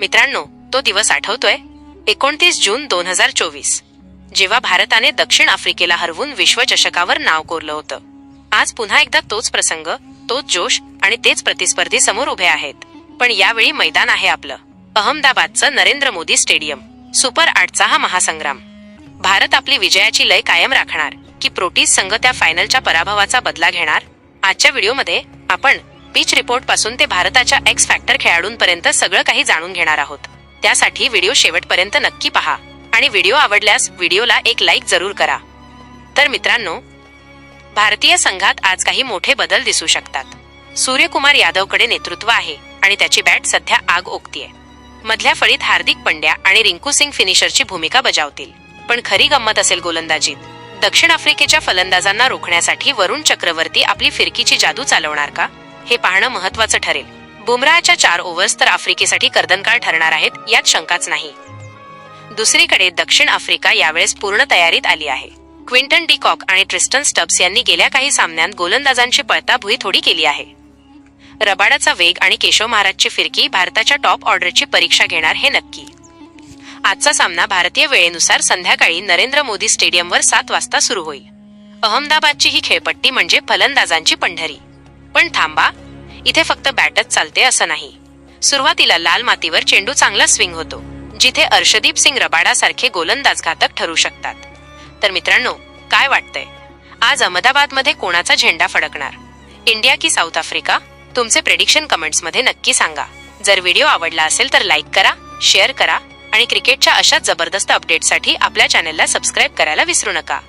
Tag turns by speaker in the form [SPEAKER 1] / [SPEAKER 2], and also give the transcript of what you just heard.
[SPEAKER 1] मित्रांनो तो दिवस आठवतोय? एकोणतीस जून दोन हजार चोवीस. जेव्हा भारताने दक्षिण आफ्रिकेला हरवून विश्वचषकावर नाव कोरलं होतं. आज पुन्हा एकदा तोच प्रसंग तोच जोश आणि तेच प्रतिस्पर्धी समोर उभे आहेत. पण यावेळी मैदान आहे आपलं. अहमदाबादचं नरेंद्र मोदी स्टेडियम. सुपर आठचा हा महासंग्राम. भारत आपली विजयाची लय कायम राखणार की प्रोटीज संघ त्या फायनलच्या पराभवाचा बदला घेणार? आजच्या व्हिडिओमध्ये आपण पिच रिपोर्टपासून ते भारताच्या एक्स फॅक्टर खेळाडूंपर्यंत सगळं काही जाणून घेणार आहोत. त्यासाठी व्हिडिओ शेवटपर्यंत नक्की पहा. आणि व्हिडिओ आवडल्यास व्हिडिओला एक लाईक जरूर करा. तर मित्रांनो भारतीय संघात आज काही मोठे बदल दिसू शकतात. सूर्यकुमार यादवकडे नेतृत्व आहे आणि त्याची बॅट सध्या आग ओकतीये. मधल्या फळीत हार्दिक पंड्या आणि रिंकू सिंग फिनिशरची भूमिका बजावतील. पण खरी गंमत असेल गोलंदाजीत. दक्षिण आफ्रिकेच्या फलंदाजांना रोखण्यासाठी वरुण चक्रवर्ती आपली फिरकीची जादू चालवणार का? हे पाहणं महत्वाचं ठरेल. बुमराहच्या चार ओव्हर्स तर आफ्रिकेसाठी कर्दनकाळ ठरणार आहेत यात शंकाच नाही. दुसरीकडे दक्षिण आफ्रिका यावेळेस पूर्ण तयारीत आली आहे. क्विंटन डी कॉक आणि ट्रिस्टन स्टब्स यांनी गेल्या काही सामन्यांत गोलंदाजांची पळताभुई थोडी केली आहे. रबाडाचा वेग आणि केशव महाराजची फिरकी भारताच्या टॉप ऑर्डरची परीक्षा घेणार हे नक्की. आजचा सामना भारतीय वेळेनुसार संध्याकाळी नरेंद्र मोदी स्टेडियमवर सात वाजता सुरू होईल. अहमदाबादची ही खेळपट्टी म्हणजे फलंदाजांची पंढरी. पण थांबा इथे फक्त बॅटच चालते असं नाही. सुरुवातीला लाल मातीवर चेंडू चांगला स्विंग होतो जिथे अर्षदीप सिंग रबाडासारखे गोलंदाज घातक ठरू शकतात. तर मित्रांनो काय वाटतंय? आज अहमदाबादमध्ये कोणाचा झेंडा फडकणार? इंडिया की साऊथ आफ्रिका? तुमचे प्रेडिक्शन कमेंट्समध्ये नक्की सांगा. जर व्हिडिओ आवडला असेल तर लाईक करा शेअर करा आणि क्रिकेटच्या अशाच जबरदस्त अपडेटसाठी आपल्या चॅनेलला सबस्क्राईब करायला विसरू नका.